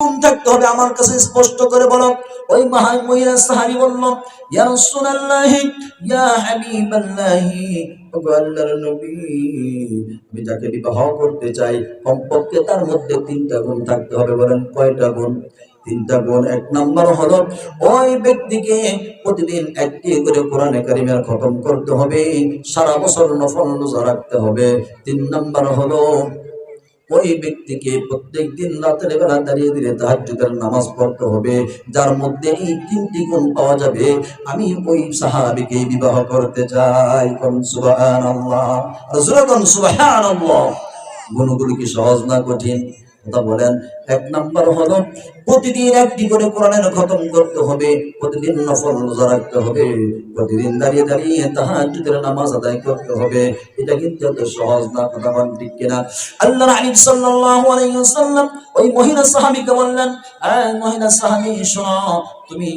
আমি বিবাহ করতে চাই, কমপক্ষে তার মধ্যে তিনটা গুণ থাকতে হবে বলেন, কয়টা গুণ? তিনটা গুণ এক নম্বর হলো, ওই ব্যক্তিকে প্রতিদিন একটি করে কোরআনে কারিমের খতম করতে হবে, সারা বছর নফল রাখতে হবে। তিন নম্বর হলো ওই ব্যক্তিকে প্রত্যেক দিন রাতের বেলা দাঁড়িয়ে দিলে তাহাজ্জুদের নামাজ পড়তে হবে, যার মধ্যে এই তিনটি গুণ পাওয়া যাবে, আমি ওই সাহাবিকে বিবাহ করতে চাই। কোন সুবহানাল্লাহ। গুণগুলো কি সহজ না কঠিন? কথা বলেন, এক নাম্বার হলো, প্রতিদিন একটি করে কোরআনের খতম করতে হবে, প্রতিদিন নফল রোজা রাখতে হবে, প্রতিদিন দাঁড়িয়ে দাঁড়িয়ে তাহাজ্জুদের নামাজ আদায় করতে হবে। এটা কিন্তু এত সহজ না, কথা বলেন ঠিক কিনা? আল্লাহর হাবিব সাল্লাল্লাহু আলাইহি ওই মহিলা সাহাবীকে বললেন মহিলা সাহাবী, শোনো, তুমি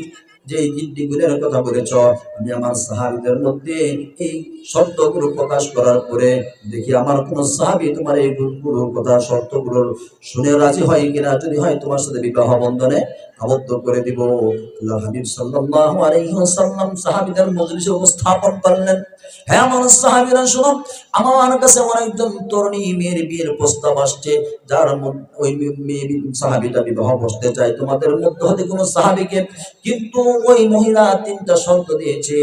যে গুণের কথা বলেছ, আমি আমার সাহাবিদের মধ্যে এই শর্তগুলো প্রকাশ করার পরে দেখি আমার কোন সাহাবি তোমার এই গুণগুলোর কথা শর্তগুলোর শুনে রাজি হয় কিনা, যদি হয় তোমার সাথে বিবাহ বন্ধনে আবদ্ধ করে দিব। হাবিব সাল্লাল্লাহু আলাইহি ওয়াসাল্লাম সাহাবীদের মজলিসে উপস্থাপন করলেন। হ্যাঁ আমার সাহাবীরা আমার কাছে তরুণী মেয়ের বিয়ের প্রস্তাব আসছে, যার ওই মেয়ে বিবাহ চায়। তোমাদের মধ্যে হতে কোনো কিন্তু ওই মহিলা তিনটা শর্ত দিয়েছে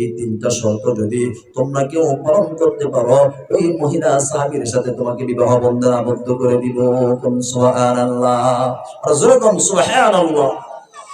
এই তিনটা শর্ত যদি তোমরা কেউ পালন করতে পারো, ওই মহিলা সাহাবির সাথে তোমাকে বিবাহ বন্ধন আবদ্ধ করে দিব। কোন সোহান আর জোরে সোহান সুবহানাল্লাহ।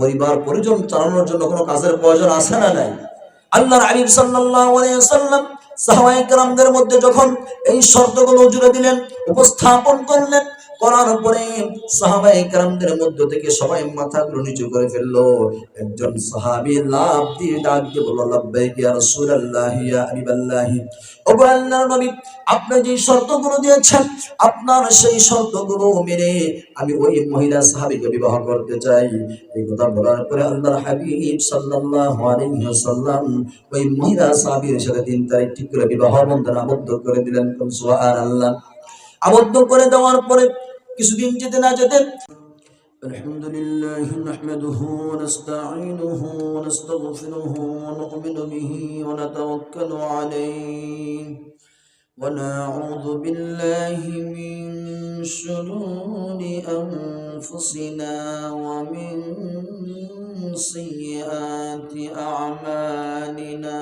পরিবার, পরিজন চালানোর জন্য কোনো কাজের প্রয়োজন আছে না নাই? আল্লাহর আবিব সাল্লাম আলাইহি ওয়াসাল্লাম সাহাবায়ে কেরামদের মধ্যে যখন এই শর্তগুলো জুড়ে দিলেন, উপস্থাপন করলেন করার পরে সাহাবায়ে কেরামদের মধ্য থেকে সবাই মাথাগুলো নিচু করে ফেলল। একজন সাহাবী লাভ দিয়ে ডাক দিয়ে বলল শর্তগুলো দিয়েছেন, আপনার সেই মেনে আমি ওই মহিলা বিবাহ করতে চাই। এই কথা বলার পরে হাবিব ওই মহিলা সাথে তারিখ ঠিক করে বিবাহ আবদ্ধ করে দিলেন। আবদ্ধ করে দেওয়ার পরে কিছুদিন যেতে না যেতে الحمد لله نحمده ونستعينه ونستغفره ونؤمن به ونتوكل عليه ونعوذ بالله من شرور أنفسنا ومن سيئات أعمالنا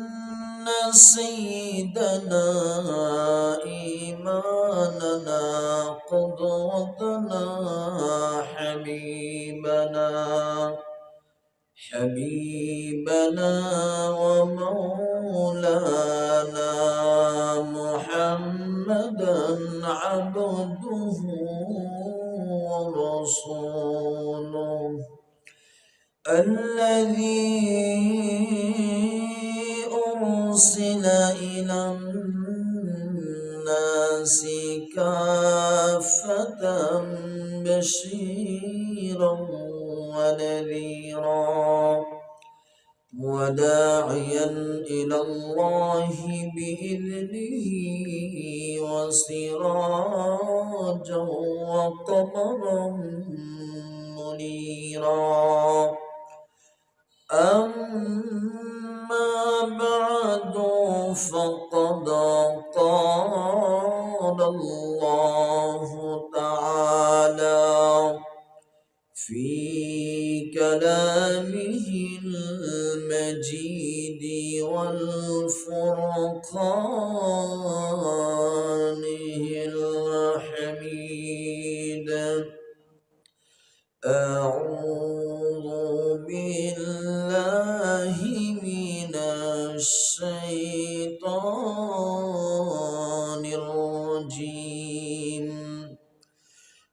سيدنا إيماننا قدوتنا حبيبنا حبيبنا ومولانا محمدا عبده ورسوله الذي أرسل إلى الناس كافة بشيرا ونذيرا وداعيا إلى الله بإذنه وسراجا وقمرا منيرا. أما بعد فقد قال الله تعالى في كلامه المجيد والفرقان الحميد. أعوذ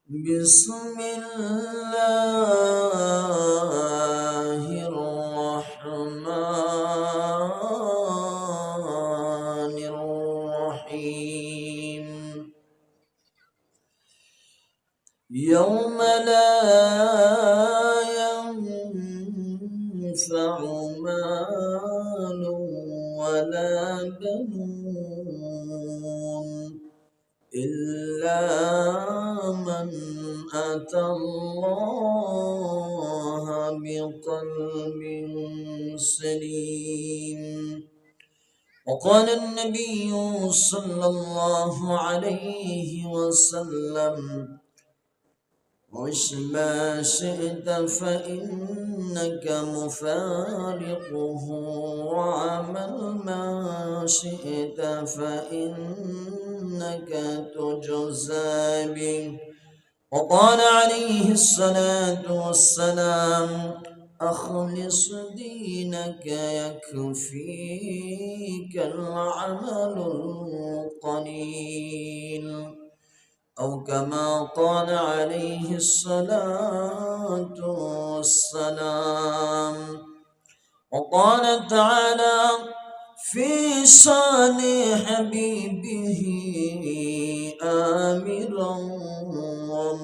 بسم الله الله بقلب سليم. وقال النبي صلى الله عليه وسلم عش ما شئت فإنك مفارقه وعمل ما شئت فإنك تجزى به. وقال عليه الصلاة والسلام أخلص دينك يكفيك العمل القليل. أو كما قال عليه الصلاة والسلام وقال تعالى في شان حبيبه آمرا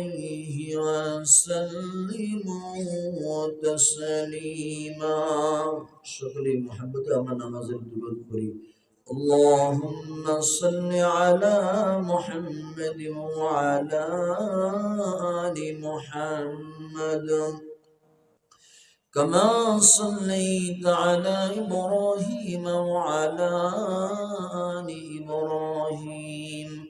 عليه وسلموا تسليما شكري محبة أمن نماز الدول اللهم صل على محمد وعلى آل محمد. كما صليت على إبراهيم وعلى آل إبراهيم.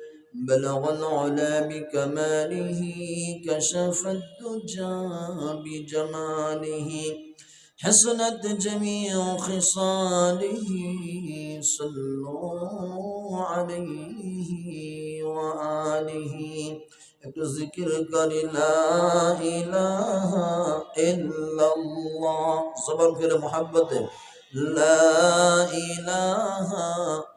بلغ العلا بكماله كشف الدجى بجماله حسنت جميع خصاله صلوا عليه وآله একটু জিকির করি লা ইলাহা ইল্লাল্লাহ জবর করে মোহাব্বতে لا إله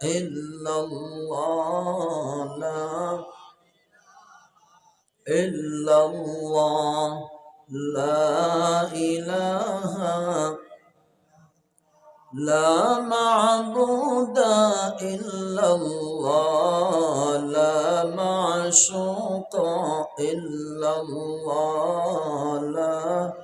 إلا الله لا إلا الله لا إله لا معبود إلا الله لا معشوق إلا الله لا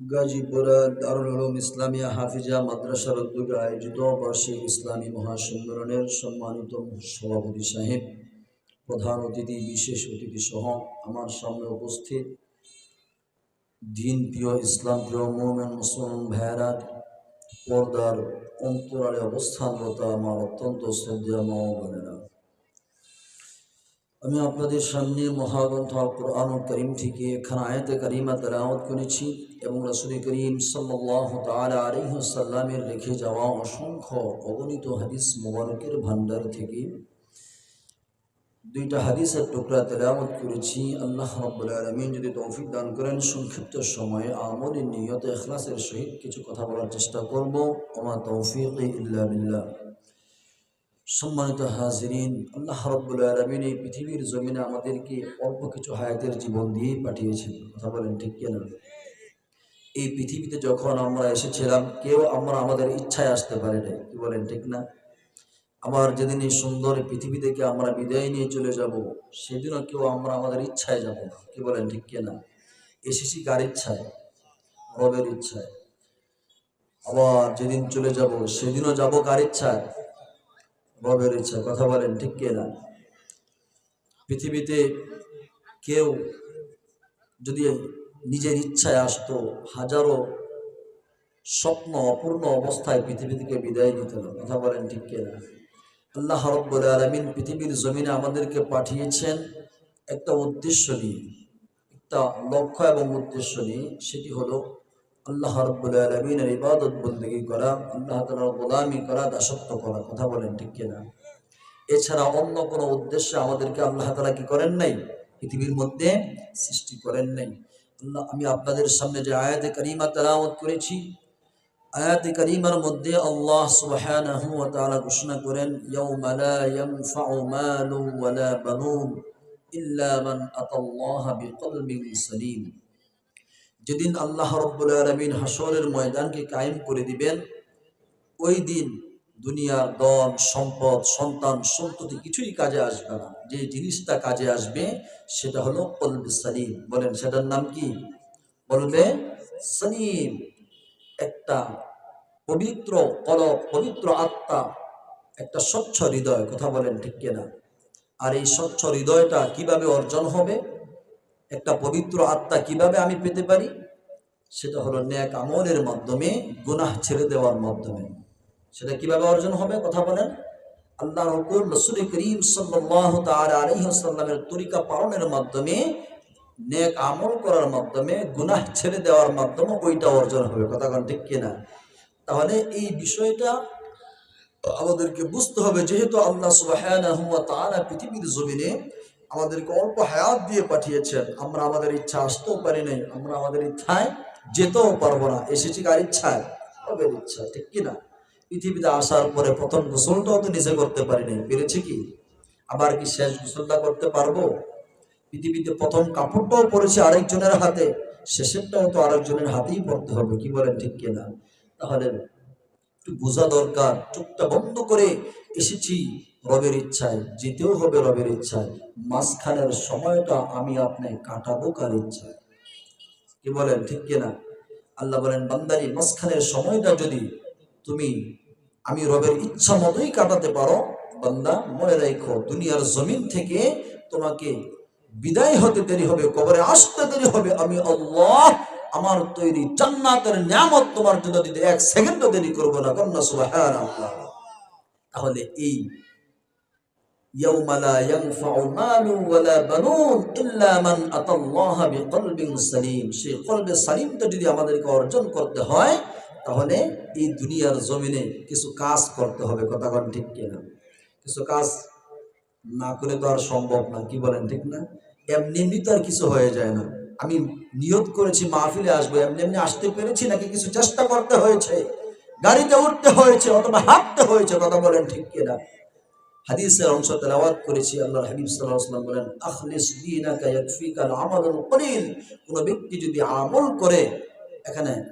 গাজীপুরা দারুল উলুম ইসলামিয়া হাফিজা মাদ্রাসার উদ্যোগে আয়োজিত বার্ষিক ইসলামী মহাসম্মেলনের সম্মানিত সভাপতি সাহেব, প্রধান অতিথি, বিশেষ অতিথি সহ আমার সামনে উপস্থিত দিন প্রিয় ইসলাম প্রিয় মোমেন মুসলমান ভাইয়েরা, পর্দার অন্তরালে অবস্থানরত আমার অত্যন্ত শ্রদ্ধা মা আমি আপনাদের সামনে মহাগ্রন্থ কোরআন করিম থেকে এখানে আয়াতে করিমা তেলাওয়াত করেছি এবং রসুল করিম সাল্লাহ তালা আলহিসাল্লামের রেখে যাওয়া অসংখ্য অগণিত হাদিস মোবারকের ভান্ডার থেকে দুইটা হাদিসের টুকরা তেলাওয়াত করেছি। আল্লাহ রব্বুল যদি তৌফিক দান করেন, সংক্ষিপ্ত সময়ে আমলের নিয়ত এখলাসের সহিত কিছু কথা বলার চেষ্টা করব। ওমা তৌফিক ইল্লা বিল্লাহ। সম্মানিত হাজিরিন, আল্লাহ রব্বুল আলমিন এই পৃথিবীর জমিনে আমাদেরকে অল্প কিছু হায়াতের জীবন দিয়েই পাঠিয়েছেন। কথা বলেন ঠিক কেনা? এই পৃথিবীতে যখন আমরা এসেছিলাম, কেউ আমরা আমাদের ইচ্ছায় আসতে পারি না কি বলেন ঠিক না? আবার যেদিন এই সুন্দর পৃথিবী থেকে আমরা বিদায় নিয়ে চলে যাব, সেদিনও কেউ আমরা আমাদের ইচ্ছায় যাব না। কি বলেন ঠিক কেনা? এসেছি কার ইচ্ছায়? রবের ইচ্ছায়। আবার যেদিন চলে যাব, সেদিনও যাব কার ইচ্ছায়? রবের ইচ্ছা, কথা বলেন, ঠিক কে না? পৃথিবীতে কেউ যদি নিজের ইচ্ছায় আসতো, হাজারো স্বপ্ন, অপূর্ণ অবস্থায় পৃথিবী থেকে বিদায় নিত না, কথা বলেন, ঠিক না? আল্লাহ রব্বুল আলমিন পৃথিবীর জমিনে আমাদেরকে পাঠিয়েছেন একটা উদ্দেশ্য নিয়ে, একটা লক্ষ্য এবং উদ্দেশ্য নিয়ে, সেটি হলো আল্লাহ রব্বুল আলমিনের ইবাদত বন্দী করা, আল্লাহ তালার গোলামি করা, দাসত্ব করা, কথা বলেন ঠিক কিনা? এছাড়া অন্য কোনো উদ্দেশ্যে আমাদেরকে আল্লাহ তালা কি করেন নাই? পৃথিবীর মধ্যে সৃষ্টি করেন নাই। আল্লাহ, আমি আপনাদের সামনে যে আয়াতে করিমা তেলাওয়াত করেছি, আয়াতে করিমার মধ্যে আল্লাহ সুবহানাহু ওয়া ঘোষণা করেন, ইয়াউমা লা ইয়ানফাউ মালুন ইল্লা মান আতাল্লাহা বিকলবিন সালিম। যেদিন আল্লাহ রব্বুল আলমিন হাসরের ময়দানকে কায়েম করে দিবেন, ওই দিন দুনিয়ার দন সম্পদ, সন্তান, সন্ততি কিছুই কাজে আসবে না। যে জিনিসটা কাজে আসবে, সেটা হলো কলবে সালিম। বলেন, সেটার নাম কি? বলবে সালিম। একটা পবিত্র কলব, পবিত্র আত্মা, একটা স্বচ্ছ হৃদয়, কথা বলেন ঠিক কিনা? আর এই স্বচ্ছ হৃদয়টা কীভাবে অর্জন হবে? একটা পবিত্র আত্মা কীভাবে আমি পেতে পারি? সেটা হলো ন্যাক আমলের মাধ্যমে, গুনাহ ছেড়ে দেওয়ার মাধ্যমে। সেটা কীভাবে অর্জন হবে কথা বলেন? আল্লাহ রসুল করিম সাল্লাহ আলহিহাস্লামের তরিকা পালনের মাধ্যমে নেক আমল করার মাধ্যমে, গুনাহ ছেড়ে দেওয়ার মাধ্যমে ওইটা অর্জন হবে। কথা কন ঠিক কিনা? তাহলে এই বিষয়টা আমাদেরকে বুঝতে হবে। যেহেতু আল্লাহ সুবাহ পৃথিবীর জমিনে আমাদেরকে অল্প হায়াত দিয়ে পাঠিয়েছেন। আমরা আমাদের ইচ্ছা আসতেও পারি নাই, আমরা আমাদের ইচ্ছায় যেতেও পারব না। এসেছি কার ইচ্ছায়? রবের ইচ্ছা ঠিক কিনা পৃথিবীতে আসার পরে প্রথম গোসলটাও তো নিজে করতে পারি নাই, পেরেছি কি? আবার কি শেষ গোসলটা করতে পারব? পৃথিবীতে প্রথম কাপড়টাও পড়েছে আরেকজনের হাতে, শেষেরটাও তো আরেকজনের হাতেই পড়তে হবে, কি বলেন ঠিক কিনা তাহলে একটু বোঝা দরকার, চোখটা বন্ধ করে এসেছি রবের ইচ্ছায়, যেতেও হবে রবের ইচ্ছায়। মাঝখানের সময়টা আমি আপনি কাটাবো কার ইচ্ছায়। কি বলেন, ঠিক কিনা? আল্লাহ বলেন, বান্দারি, মাঝখানের সময়টা যদি তুমি, আমি রবের ইচ্ছা মতোই কাটাতে পারো, বান্দা, মনে রাখো, দুনিয়ার জমিন থেকে তোমাকে বিদায় হতে দেরি হবে, কবরে আসতে দেরি হবে। আমি আল্লাহ আমার তৈরি জান্নাতের নিয়ামত তোমার জন্য দিতে এক সেকেন্ডও দেরি করব না। কন্যা সুবহানাল্লাহ। তাহলে এই يوم لا ينفع مال ولا بنون إلا من أتى الله بقلب سليم সেই কলবে সালিমটা যদি আমাদেরকে অর্জন করতে হয় তাহলে এই দুনিয়ার জমিনে কিছু কাজ করতে হবে কথা বলেন ঠিক কিনা কিছু কাজ না করে তো আর সম্ভব না কি বলেন ঠিক না এমনি এমনি তো আর কিছু হয়ে যায় না আমি নিয়ত করেছি মাহফিলে আসবো এমনি এমনি আসতে পেরেছি নাকি কিছু চেষ্টা করতে হয়েছে গাড়িতে উঠতে হয়েছে অথবা হাঁটতে হয়েছে কথা বলেন ঠিক কিনা হাদিসের অংশ তেলাওয়াত করেছি। আল্লাহ হাবিব ওয়াসাল্লাম বলেন, আখলিস দীনাকা ইয়াকফিকা আল-আমালুল কলিল কোন ব্যক্তি যদি আমল করে, এখানে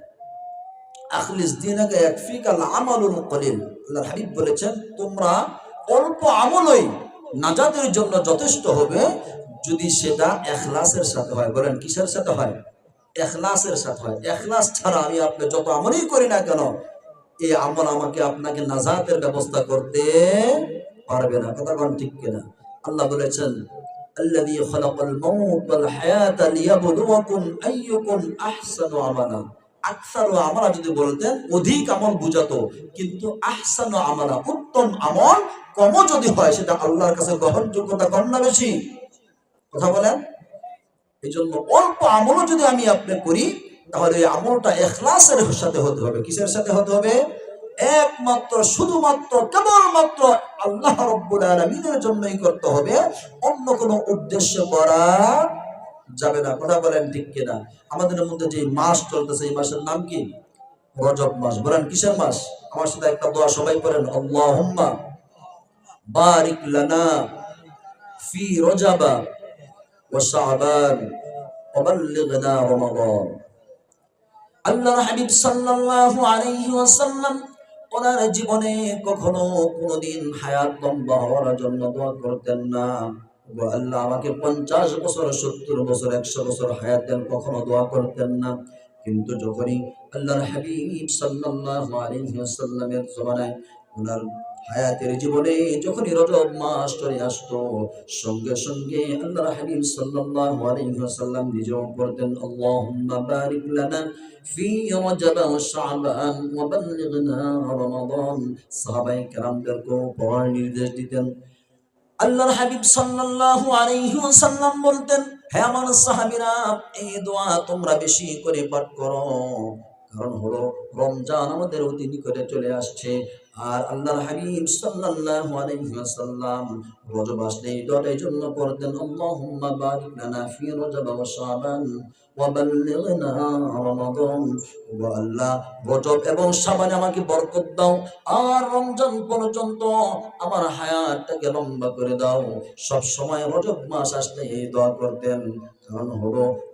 আখলিস দীনাকা ইয়াকফিকা আল-আমালুল কলিল আল্লাহ হাবিব বলেছেন, তোমরা অল্প আমলই নাজাতের জন্য যথেষ্ট হবে যদি সেটা এখলাসের সাথে হয়। বলেন, কিসের সাথে হয়? এখলাসের সাথে হয়। এখলাস ছাড়া আমি আপনি যত আমলই করি না কেন, এই আমল আমাকে আপনাকে নাজাতের ব্যবস্থা করতে পারবে না কথা কোন ঠিক কিনা আল্লাহ বলেছেন الذي خلق الموت والحياة ليبلوكم أيكم أحسن عملا আকসারু আমালা যদি বলতেন অধিক আমল বুঝাতো কিন্তু আহসানু আমালা উত্তম আমল কম যদি হয় সেটা আল্লাহর কাছে গ্রহণযোগ্যতা কম না বেশি কথা বলেন এই জন্য অল্প আমলও যদি আমি আপনি করি তাহলে এই আমলটা এখলাসের সাথে হতে হবে কিসের সাথে হতে হবে একমাত্র, শুধুমাত্র, কেবলমাত্র আল্লাহ রব্বুল আলমিনের জন্যই করতে হবে। অন্য কোনো উদ্দেশ্য করা যাবে না। কথা বলেন ঠিক কিনা? আমাদের মধ্যে যে মাস চলতেছে, এই মাসের নাম কি? রজব মাস। বলেন, কিসের মাস? আমার সাথে একটা দোয়া সবাই করেন আল্লাহুম্মা বারিক লানা ফি রজাবা ওয়া শাবান ওয়া হাবিব সাল্লাল্লাহু আলাইহি ওয়াসাল্লাম ওনার জীবনে কখনো কোনোদিন হায়াত লম্বা হওয়ার জন্য দোয়া করতেন না। আল্লাহ আমাকে পঞ্চাশ বছর, সত্তর বছর, একশো বছর হায়াত দেন, কখনো দোয়া করতেন না। কিন্তু যখনই আল্লাহর হাবিব সাল্লাল্লাহু আলাইহি ওয়াসাল্লামের জমানায় ওনার হায়াতের জীবনে যখনই রজব মাস চলে আসতো, সঙ্গে সঙ্গে আল্লাহর হাবিব সাল্লাল্লাহু আলাইহি ওয়াসাল্লাম পড়তেন আল্লাহুম্মা বারিক লানা ফি ওয়া শাবান ওয়া রমাদান। সাহাবায়ে কেরামদেরকে পড়ার নির্দেশ দিতেন। আল্লাহর হাবিব সাল্লাল্লাহু আলাইহি ওয়াসাল্লাম বলতেন, হে আমার সাহাবীরা, এই দোয়া তোমরা বেশি করে পাঠ করো। কারণ হলো রমজান আমাদের অতি নিকটে চলে আসছে। আর আল্লাহর হাবিব সাল্লাল্লাহু আলাইহি ওয়াসাল্লাম রজব আসলে এই দোয়াটাই জন্য পড়তেন, আল্লাহুম্মা বারিক লানা ফি রজব ওয়া শাবান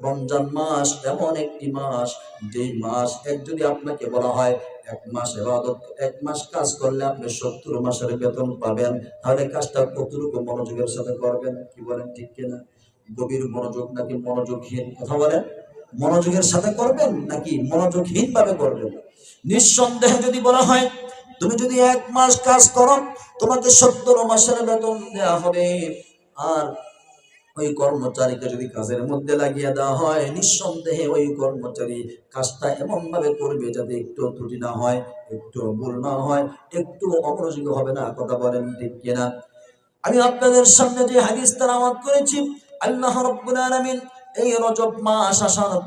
রমজান মাস এমন একটি মাস, যেই মাস এক যদি আপনাকে বলা হয়, এক মাস এবাদত, এক মাস কাজ করলে আপনি সত্তর মাসের বেতন পাবেন। তাহলে কাজটা কতটুকু মনোযোগের সাথে করবেন, কি বলেন ঠিক কিনা? গভীর মনোযোগ নাকি মনোযোগহীন? কথা বলেন। মনোযোগের সাথে করবেন নাকি মনোযোগহীন ভাবে করবেন? নিঃসন্দেহে যদি বলা হয়, তুমি যদি এক মাস কাজ করো, তোমাকে সত্তর মাসের বেতন দেওয়া হবে। আর ওই কর্মচারীকে যদি কাজের মধ্যে লাগিয়ে দেওয়া হয়, নিঃসন্দেহে ওই কর্মচারী কাজটা এমন ভাবে করবে যাতে একটু ত্রুটি না হয়, একটু ভুল না হয়, একটু অমনোযোগী হবে না, কথা বলেন ঠিক কিনা? আমি আপনাদের সামনে যে হাদিস তালাওয়াত করেছি, আল্লাহ রাব্বুল আলামিন এই রজব মাস আসার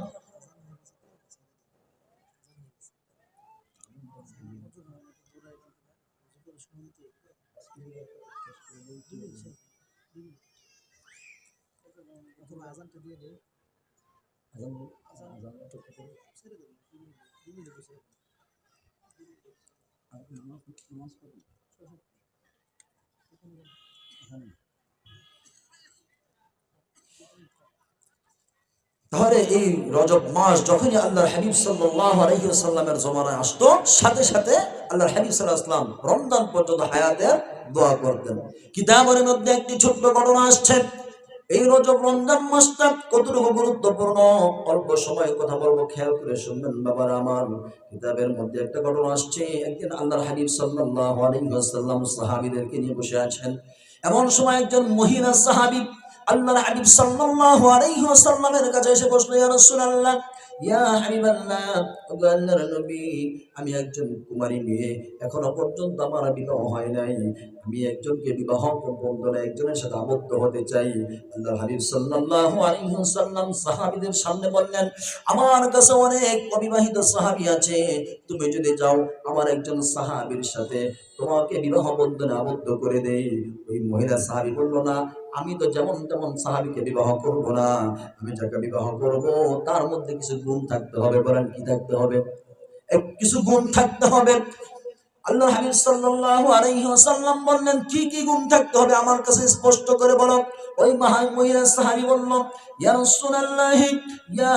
তাহলে এই রজব মাস যখনই আল্লাহর হাবিব আলাইহি জমানায় আসতো, সাথে সাথে আল্লাহর হাবিব ওয়াসাল্লাম রমজান পর্যন্ত হায়াতের দোয়া করতেন। কিতাবের মধ্যে একটি ছোট্ট ঘটনা আসছে। এই রজব রমজান মাসটা কতটুকু গুরুত্বপূর্ণ? অল্প সময় কথা বলব, খেয়াল করে শুনবেন বাবার আমার। কিতাবের মধ্যে একটা ঘটনা আসছে, একদিন আল্লাহর হাবিব সাল্লাল্লাহু আলাইহি ওয়াসাল্লাম সাহাবীদেরকে নিয়ে বসে আছেন। এমন সময় একজন মহিলা সাহাবী হাবিব সাল্লাল্লাহু আলাইহি ওয়াসাল্লামের কাছে এসে বসল ইয়া রাসূলুল্লাহ, ইয়া হাবিবাল্লাহ। আল্লাহর নবী, আমি একজন কুমারী মেয়ে, এখনও পর্যন্ত আমার বিবাহ হয় নাই। আমি একজনকে বিবাহ করব না একজনের সাথে আবদ্ধ হতে চাই। আল্লাহর হাবিব সাল্লাল্লাহু আলাইহি ওয়াসাল্লাম সাহাবীদের সামনে বললেন, আমার কাছে অনেক অবিবাহিত সাহাবী আছে। তুমি যদি যাও আমার একজন সাহাবীর সাথে, তোমাকে বিবাহ বন্ধনে আবদ্ধ করে দেই। ওই মহিলা সাহাবী বলল, না আমি তো যেমন তেমন সাহাবীকে বিবাহ করব না, আমি যাকে বিবাহ করব, তার মধ্যে কিছু গুণ থাকতে হবে, বলেন কি থাকতে হবে? কিছু গুণ থাকতে হবে। আল্লাহ হাবিব বললেন, কি কি গুণ থাকতে হবে আমার কাছে স্পষ্ট করে বলো। ওই মহান মহিলা বলল, ইয়া ইয়া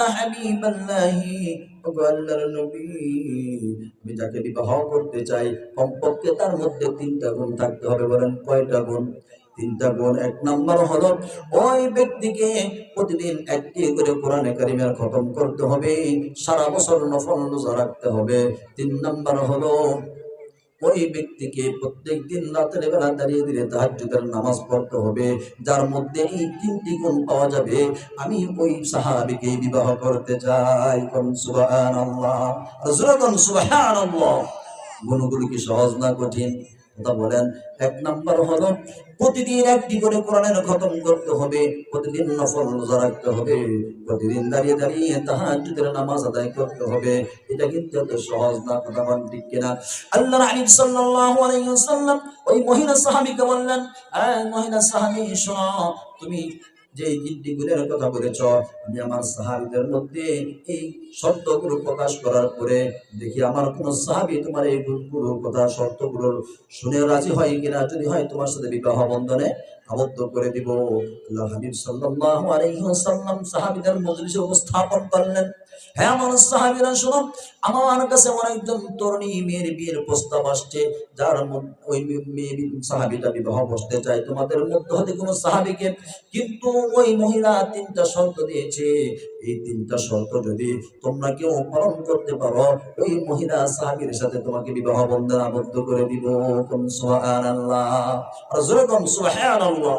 আমি যাকে বিবাহ করতে চাই, কমপক্ষে তার মধ্যে তিনটা গুণ থাকতে হবে, বলেন কয়টা গুণ? তিনটা গুণ এক নম্বর হলো ওই ব্যক্তিকে প্রতিদিন একটি করে কোরআনে কারিমের খতম করতে হবে, সারা বছর নফল রোজা রাখতে হবে। তিন নম্বর হলো ওই ব্যক্তিকে প্রত্যেক দিন রাতের বেলা দাঁড়িয়ে দিলে তাহাজ্জুদের নামাজ পড়তে হবে, যার মধ্যে এই তিনটি গুণ পাওয়া যাবে, আমি ওই সাহাবীকে বিবাহ করতে চাই। কোন সুবহানাল্লাহ। গুণগুলো কি সহজ না কঠিন? বলেন, এক নাম্বার হলো প্রতিদিন একটি করে কোরআনের খতম করতে হবে, প্রতিদিন নফল রোজা রাখতে হবে, প্রতিদিন দাঁড়িয়ে দাঁড়িয়ে তাহাজ্জুদের নামাজ আদায় করতে হবে। এটা কিন্তু এত সহজ না, কথা বলেন ঠিক কিনা? আল্লাহ আলী সাল্লাল্লাহু আলাইহি ওয়াসাল্লাম ওই মহিলা সাহাবীকে বললেন এই মহিলা সাহাবী, শোনো, তুমি যে তিনটি গুণের কথা বলেছ, আমি আমার সাহাবিদের মধ্যে এই শর্তগুলো প্রকাশ করার পরে দেখি আমার কোন সাহাবি তোমার এই গুণগুলোর কথা শর্তগুলো শুনে রাজি হয় কিনা? যদি হয় তোমার সাথে বিবাহ বন্ধনে আবদ্ধ করে দিব। সাল্লাল্লাহু আলাইহি ওয়াসাল্লাম সাহাবীদের মজলিসে উপস্থাপন করলেন। আমার সাহাবীরা, শুনো, আমার কাছে অনেকজন তরুণী মেয়ের বিয়ের প্রস্তাব আসছে, যার ওই মেয়ে বিবাহ করতে চায়। তোমাদের মধ্যে হতে কোনো সাহাবিকে কিন্তু ওই মহিলা তিনটা শর্ত দিয়েছে এই তিনটা শর্ত যদি তোমরা কেউ পালন করতে পারো, ওই মহিলা সাহাবির সাথে তোমাকে বিবাহ বন্ধন আবদ্ধ করে দিব। কোন আল্লাহ আর জোরে কোন সুবহানাল্লাহ।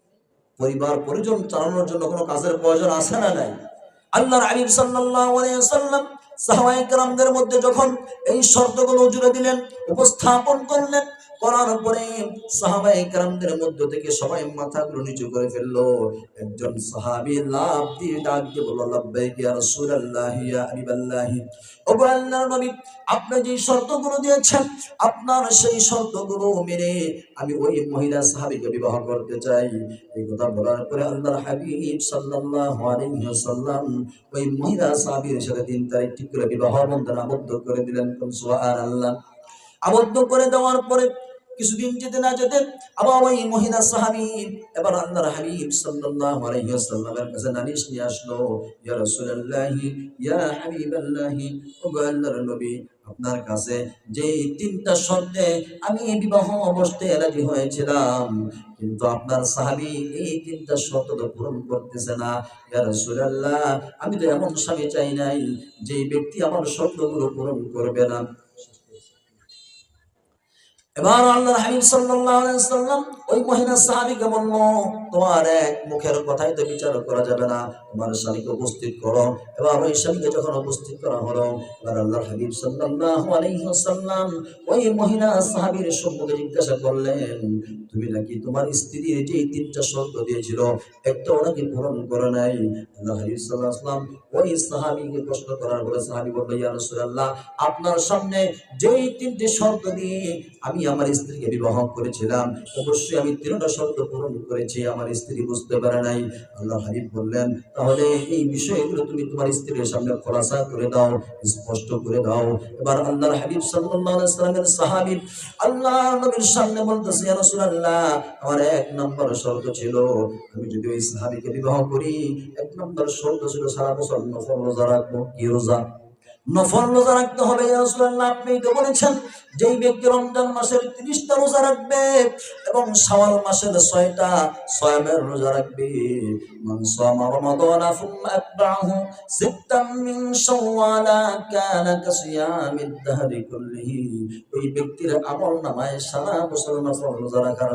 পরিবার, পরিজন চালানোর জন্য কোনো কাজের প্রয়োজন আছে না নাই? আল্লাহর আবিব সাল্লাম সাহাবায়ে মধ্যে যখন এই শর্তগুলো জুড়ে দিলেন, উপস্থাপন করলেন করার পরে সাহাবায়ে কেরামদের মধ্য থেকে সবাই মাথাগুলো নিচু করে ফেলল। একজন সাহাবী লাভ দিয়ে ডাক দিয়ে দিয়েছেন, আপনার সেই মেনে আমি ওই মহিলা সাহাবীকে বিবাহ করতে চাই। এই কথা বলার পরে আল্লাহর হাবিব ওয়াসাল্লাম ওই মহিলা সাহাবীর সাথে তিন তারিখ ঠিক করে বিবাহ বন্ধন আবদ্ধ করে দিলেন। আবদ্ধ করে দেওয়ার পরে কিছুদিন যেতে না যেতে আবার ওই মহিলা সাহাবী এবার আল্লাহর হাবিব সাল্লাল্লাহু আলাইহি ওয়াসাল্লামের কাছে নালিশ নিয়ে আসলো, ইয়া রাসূলুল্লাহ, ইয়া হাবিবাল্লাহ ও আল্লাহর নবী, আপনার কাছে যে তিনটা শর্তে আমি বিবাহ অবস্থায় রাজি হয়েছিলাম, কিন্তু আপনার সাহাবী এই তিনটা শর্ত তো পূরণ করতেছে না। আমি তো এমন স্বামী চাই নাই যে ব্যক্তি আমার শর্তগুলো পূরণ করবে না। এবার আল্লাহ হাবিব ওয়াসাল্লাম ওই মহিলা সাহাবীকে বলল, তোমার এক মুখের কথাই তো বিচার করা যাবে না। তোমার স্বামীকে উপস্থিত করো। এবার ওই স্বামীকে যখন উপস্থিত করা হলো, এবার আল্লাহ হাবিব আলাইহি ওই মহিলা সাহাবীর সম্মুখে জিজ্ঞাসা করলেন, তুমি নাকি তোমার স্ত্রীর যে তিনটা শর্ত দিয়েছিল একটাও নাকি পূরণ করে নাই? আল্লাহ হাবিব ওয়াসাল্লাম ওই সাহাবীকে প্রশ্ন করার পরে সাহাবী বলল, ইয়া আপনার সামনে যেই তিনটি শর্ত দিয়ে আমি আমার স্ত্রীকে বিবাহ করেছিলাম। অবশ্যই আমি তিনটা শর্ত পূরণ করেছি, আমার স্ত্রী বুঝতে পারে নাই। আল্লাহ হাবিব বললেন, তাহলে এই বিষয়গুলো তুমি তোমার স্ত্রীর সামনে খোলাসা করে দাও, স্পষ্ট করে দাও। এবার সাল্লাল্লাহু আলাইহি সাল্লামের সাহাবী আল্লাহ নবীর সামনে বলতেছে আমার এক নম্বর শর্ত ছিল, আমি যদি ওই সাহাবীকে বিবাহ করি, এক নম্বর শর্ত ছিল সারা বছর রোজা রাখব, কি রোজা? নফল রোজা রাখতে হবে আপনি তো বলেছেন যেই ব্যক্তি রমজান মাসের 30টা রোজা রাখবে এবং শাওয়াল মাসের 6টা সয়ামের রোজা রাখবে। ওই ব্যক্তির রোজা রাখার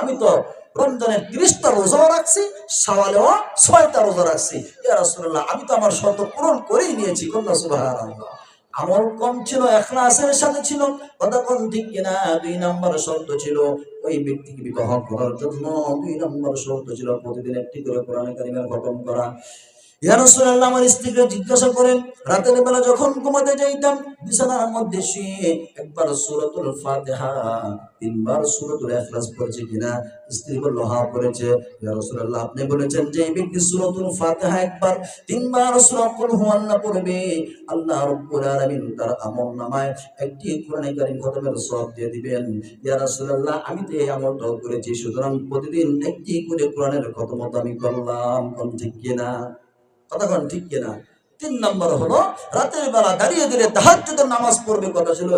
আমি তো রমজানের তিরিশটা রোজা রাখছি সাওয়ালেও ছয়টা রোজা রাখছি। ইয়া আমি তো আমার শর্ত পূরণ করেই নিয়েছি, কন্যা সুবহানাল্লাহ। আমল কম ছিল, এখলাসের সাথে ছিল কতক্ষণ ঠিক কিনা, দুই নম্বর শর্ত ছিল, ওই ব্যক্তিকে বিবাহ করার জন্য দুই নম্বর শর্ত ছিল প্রতিদিন একটি করে কারিমের খতম করা। আপনি বলেছেন যে ব্যক্তি সূরাতুল ফাতিহা একবার, তিনবার সূরা কুল হুয়াল্লাহ পড়বে। আল্লাহ তার আমল নামায় একটি কোরআন সওয়াব দিয়ে দিবেন। ইয়া রাসূলুল্লাহ, আমি তো এই আমলটাও করেছি, সুতরাং প্রতিদিন একটি করে কোরআনের খতমত আমি করলাম, কোন ঠিক কিনা? কতক্ষণ ঠিক কিনা? তিন নম্বর হলো, রাতের বেলা দাঁড়িয়ে দিলে তাহার নামাজ পড়বে কথা ছিল